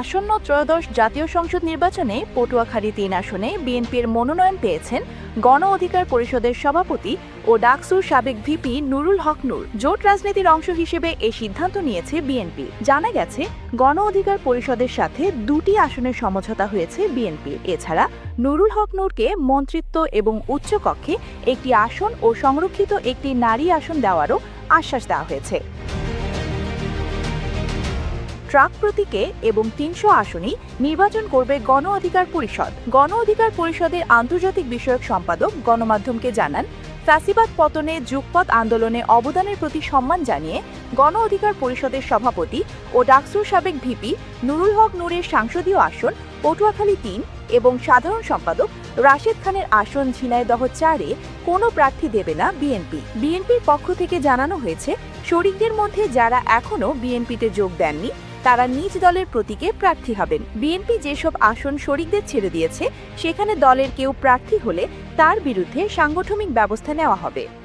আসন্ন ত্রয়োদশ জাতীয় সংসদ নির্বাচনে পটুয়াখালী তিন আসনে বিএনপির মনোনয়ন পেয়েছেন গণ অধিকার পরিষদের সভাপতি ও ডাকসুর সাবেক ভিপি নুরুল হক নূর। জোট রাজনীতির অংশ হিসেবে এই সিদ্ধান্ত নিয়েছে বিএনপি। জানা গেছে, গণ অধিকার পরিষদের সাথে দুটি আসনের সমঝোতা হয়েছে বিএনপির এছাড়া নুরুল হক নূরকে মন্ত্রিত্ব এবং উচ্চকক্ষে একটি আসন ও সংরক্ষিত একটি নারী আসন দেওয়ারও আশ্বাস দেওয়া হয়েছে। ট্রাক প্রতীকে এবং তিনশো আসনই নির্বাচন করবে গণ অধিকার পরিষদ। গণ অধিকার পরিষদের আন্তর্জাতিক বিষয়ক সম্পাদক গণমাধ্যমকে জানান, ফ্যাসিবাদ পতনে যুগপৎ আন্দোলনে অবদানের প্রতি সম্মান জানিয়ে গণ অধিকার পরিষদের সভাপতি ও ডাকসুর সাবেক ভিপি নুরুল হক নূরের সাংসদীয় আসন, পটুয়াখালী তিন এবং সাধারণ সম্পাদক রাশেদ খানের আসন ঝিনাইদহ চারে কোনো প্রার্থী দেবে না বিএনপি। বিএনপির পক্ষ থেকে জানানো হয়েছে, শরিকদের মধ্যে যারা এখনও বিএনপিতে যোগ দেননি তারা নিজ দলের প্রতীকে প্রার্থী হবেন। বিএনপি যেসব আসন শরিকদের ছেড়ে দিয়েছে, সেখানে দলের কেউ প্রার্থী হলে তার বিরুদ্ধে সাংগঠনিক ব্যবস্থা নেওয়া হবে।